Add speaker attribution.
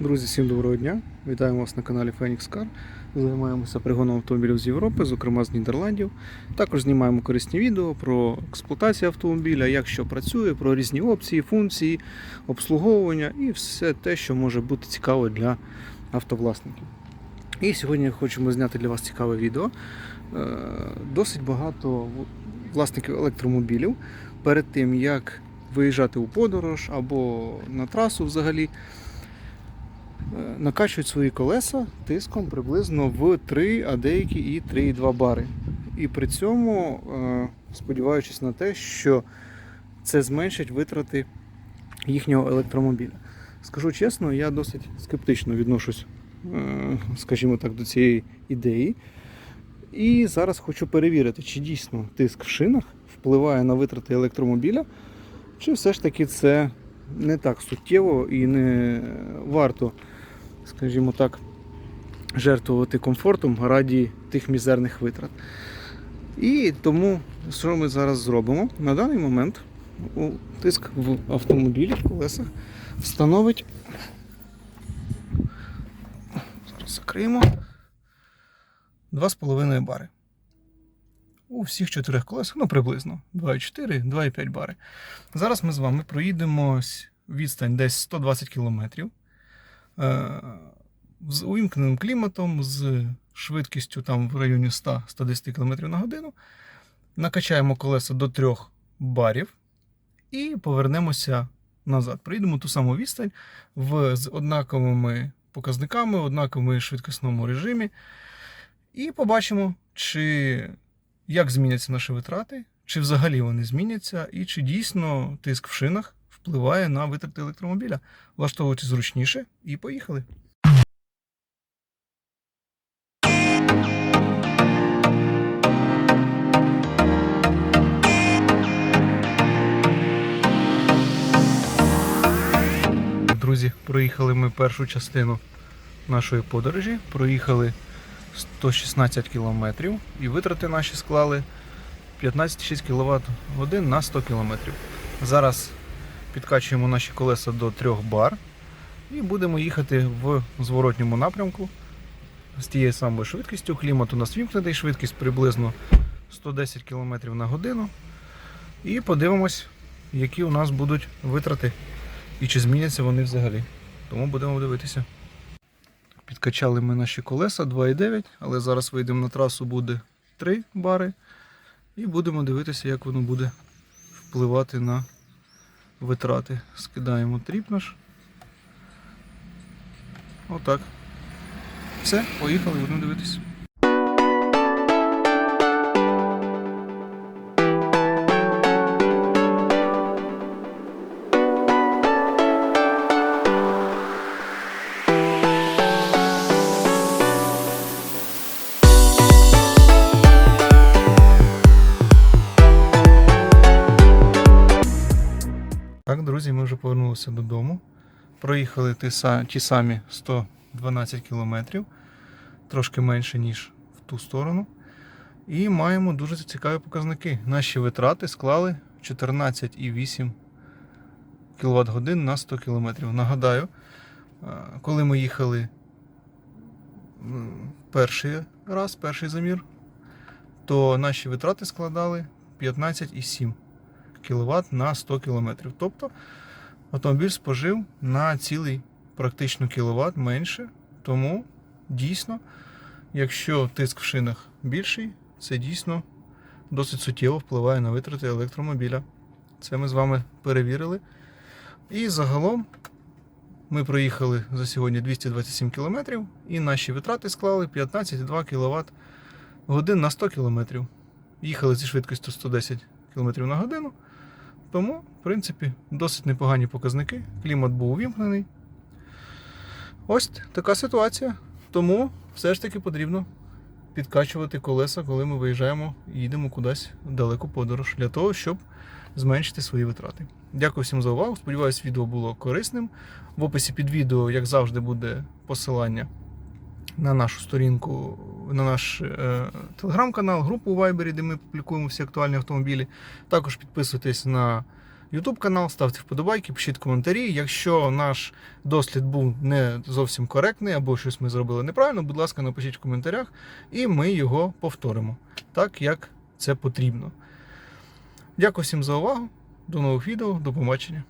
Speaker 1: Друзі, всім доброго дня! Вітаємо вас на каналі Phoenix Car. Займаємося пригоном автомобілів з Європи, зокрема з Нідерландів. Також знімаємо корисні відео про експлуатацію автомобіля, як що працює, про різні опції, функції, обслуговування і все те, що може бути цікаво для автовласників. І сьогодні хочемо зняти для вас цікаве відео. Е, Досить багато власників електромобілів перед тим, як виїжджати у подорож або на трасу взагалі. Е, накачують свої колеса тиском приблизно в 3, а деякі і 3,2 бари. І при цьому, е, сподіваючись на те, що це зменшить витрати їхнього електромобіля. Скажу чесно, я досить скептично відношусь, е, скажімо так, до цієї ідеї. І зараз хочу перевірити, чи дійсно тиск в шинах впливає на витрати електромобіля, чи все ж таки це не так суттєво і не варто, скажімо так, жертвувати комфортом раді тих мізерних витрат. І тому, що ми зараз зробимо? На даний момент тиск в автомобілі в колесах встановить. Зараз закриємо 2,5 бари. У всіх чотирьох колесах, ну приблизно 2,4, 2,5 бари. Зараз ми з вами проїдемо відстань десь 120 км з увімкненим кліматом, з швидкістю там в районі 100-110 км на годину. Накачаємо колеса до 3 барів і повернемося назад. Проїдемо ту саму відстань в, з однаковими показниками, однаковому швидкісному режимі. І побачимо, чи як зміняться наші витрати, чи взагалі вони зміняться, і чи дійсно тиск в шинах впливає на витрати електромобіля. Влаштовуйте зручніше і поїхали. Друзі, проїхали ми першу частину нашої подорожі. Проїхали 116 кілометрів і витрати наші склали 15,6 кВт годин на 100 км. Зараз підкачуємо наші колеса до 3 бар і будемо їхати в зворотньому напрямку з тією самою швидкістю. Клімат у нас вімкнений, швидкість приблизно 110 км на годину. І подивимось, які у нас будуть витрати і чи зміняться вони взагалі. Тому будемо дивитися. Підкачали ми наші колеса 2,9, але зараз вийдемо на трасу, буде 3 бари. І будемо дивитися, як воно буде впливати на витрати. Скидаємо тріп наш. Отак. Все, поїхали, будемо дивитися. Так, друзі, ми вже повернулися додому. Проїхали ті, самі 112 кілометрів, трошки менше, ніж в ту сторону. І маємо дуже цікаві показники. Наші витрати склали 14,8 кВт годин на 100 км. Нагадаю, коли ми їхали перший раз, перший замір, то наші витрати складали 15,7 кВт на 100 км. Тобто автомобіль спожив на цілий практично кіловат менше. Тому дійсно, якщо тиск в шинах більший, це дійсно досить суттєво впливає на витрати електромобіля. Це ми з вами перевірили. І загалом ми проїхали за сьогодні 227 км і наші витрати склали 15,2 кВт годин на 100 км. Їхали зі швидкістю 110 км на годину. Тому, в принципі, досить непогані показники. Клімат був увімкнений. Ось така ситуація. Тому все ж таки потрібно підкачувати колеса, коли ми виїжджаємо і їдемо кудись в далеку подорож, для того, щоб зменшити свої витрати. Дякую всім за увагу. Сподіваюсь, відео було корисним. В описі під відео, як завжди, буде посилання на нашу сторінку, на наш е, телеграм-канал, групу у Viber, де ми публікуємо всі актуальні автомобілі. Також підписуйтесь на YouTube канал, ставте вподобайки, пишіть коментарі. Якщо наш дослід був не зовсім коректний або щось ми зробили неправильно, будь ласка, напишіть в коментарях, і ми його повторимо так, як це потрібно. Дякую всім за увагу. До нових відео, до побачення.